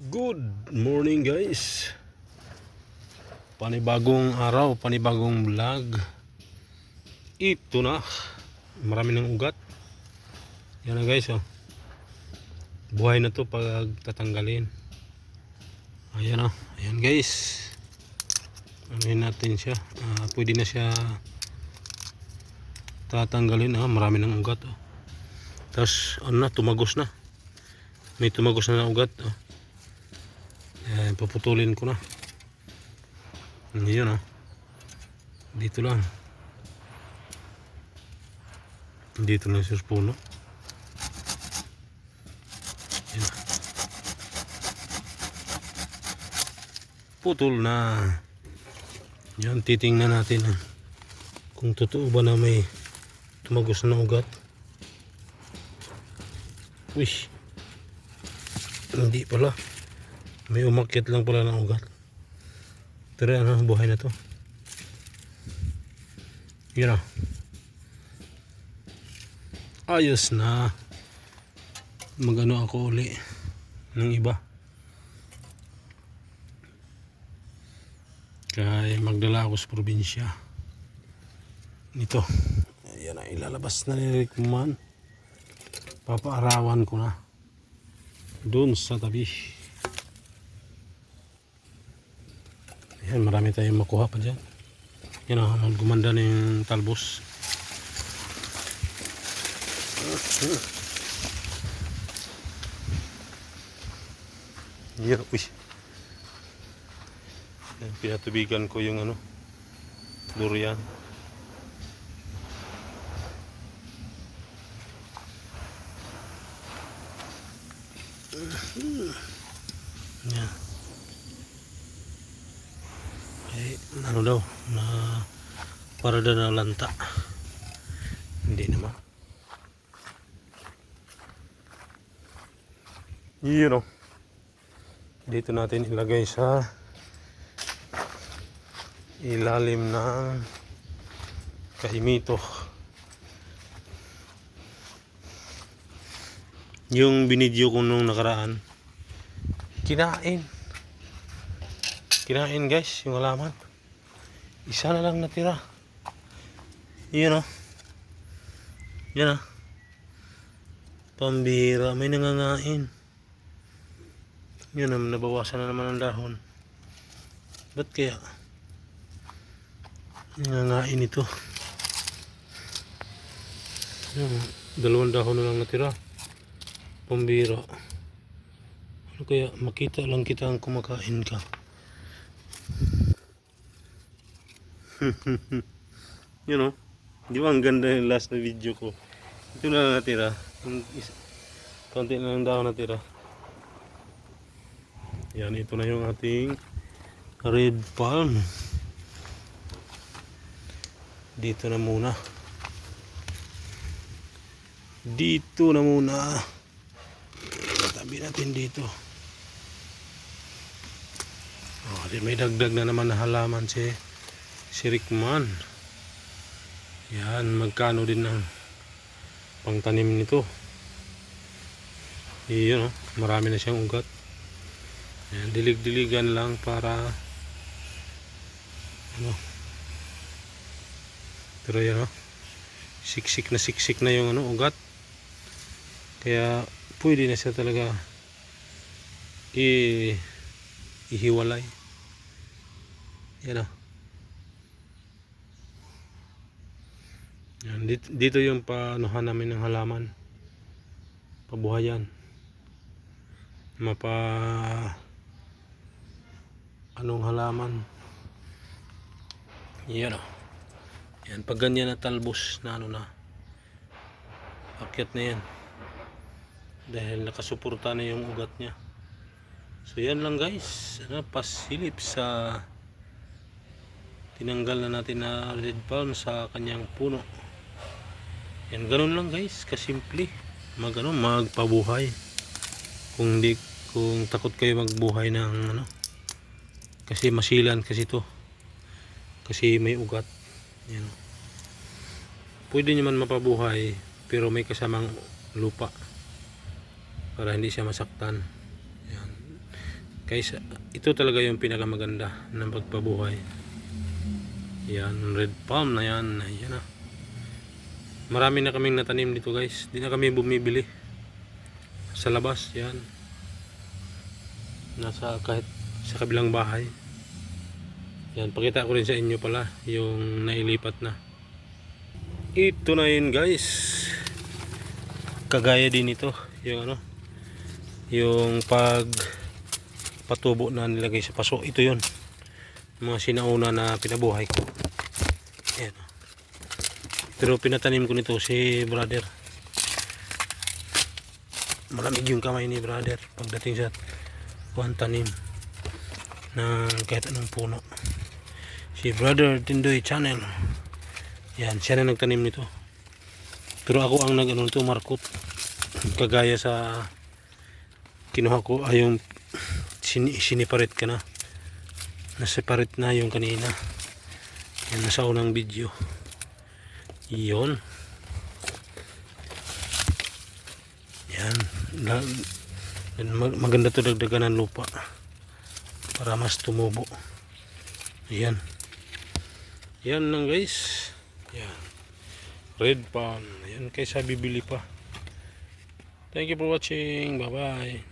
Good morning guys. Panibagong araw, panibagong vlog. Ito na. Marami ng ugat. Yan na guys oh. Buhay na to pag tatanggalin. Ayan oh. Ayan guys. Anuhin natin siya. Ah, Pwede na siya Tatanggalin ah. Marami ng ugat oh. Tapos ano na, tumagos na. May tumagos na na ugat oh Ayan, paputulin ko na. Yun ah. Dito lang. Dito lang sa puno. Yan. Putol na. Yan, titingnan natin ah. kung totoo ba na may tumagos na ugat. Uy. Hindi pala. May umakyat lang pala ng ugat. Pero ano, buhay na to. Yun ah. Ayos na. Magano ako uli ng iba. Kaya magdala ako sa probinsya. Ito. Ayan na, ilalabas na ni Rick Man. Papaarawan ko na. Doon sa tabi. Ayan, marami tayong makuha pa dyan. Yan o, gumanda na yung talbos. Yan, uy. Yan, pinatubigan ko yung ano, durian. Yan. Ano daw, na para daw na lanta. Hindi naman. Yun o. Dito natin ilagay sa ilalim ng kahimito. Yung binidyo ko nung nakaraan, kinain. Kinain guys, yung halaman. Isa na lang natira. Yun o. Yan o. Pambira, may nangangain. Yun naman, nabawasan na naman ang dahon. Ba't kaya? Nangangain ito. Yun, dalawang dahon na lang natira. Pambira. Ano kaya, makita lang kita ang kumakain ka. you know, di ba ang ganda yung last na video ko? Ito na lang natira. Konti na lang daw natira. Yan, ito na yung ating red palm. Dito na muna. Dito na muna. Tabi natin dito. Oh, may dagdag na naman na halaman si si Rickman. Yan, magkano din ang pangtanim nito. Iyon, oh, marami na siyang ugat. Yan, dilig-diligan lang para ano. Pero yan, oh, siksik na siksik na yung ano, ugat. Kaya pwede na siya talaga i ihiwalay. Yan oh. Yan, dito, dito yung paanuhan namin ng halaman. Pabuhayan. Mapa anong halaman. Yan oh. Yan, pag ganyan na talbos na ano na. Akyat na yan. Dahil nakasuporta na yung ugat niya. So yan lang guys. Ano, pasilip sa tinanggal na natin na red palm sa kanyang puno. Yan, ganun lang guys. Kasimple. Mag, ano, magpabuhay. Kung di, kung takot kayo magbuhay ng ano. Kasi masilan kasi to. Kasi may ugat. Yan. Pwede naman mapabuhay pero may kasamang lupa para hindi siya masaktan. Yan. Kaysa, ito talaga yung pinakamaganda ng pagpabuhay. Yan, red palm na yan. Yan na. Marami na kaming natanim dito guys. Di na kami bumibili. Sa labas, yan. Nasa kahit sa kabilang bahay. Yan, pakita ko rin sa inyo pala yung nailipat na. Ito na yun guys. Kagaya din ito. Yung ano. Yung pag patubo na nilagay sa paso. Ito yun. Mga sinauna na pinabuhay ko. Pero pinatanim ko nito si brother. Malamig yung kamay ni brother pagdating sa kuhan tanim na kahit anong puno. Si brother Tindoy Channel. Yan, siya na nagtanim nito. Pero ako ang nag ano nito, markot. Kagaya sa kinuha ko ay yung sini, siniparet ka na. Naseparate na yung kanina. Yan nasa unang video. Iyon. Yan. Maganda to dagdagan ng lupa. Para mas tumubo. Ayan. Yan lang guys. Yan. Red palm. Ayan kaysa bibili pa. Thank you for watching. Bye bye.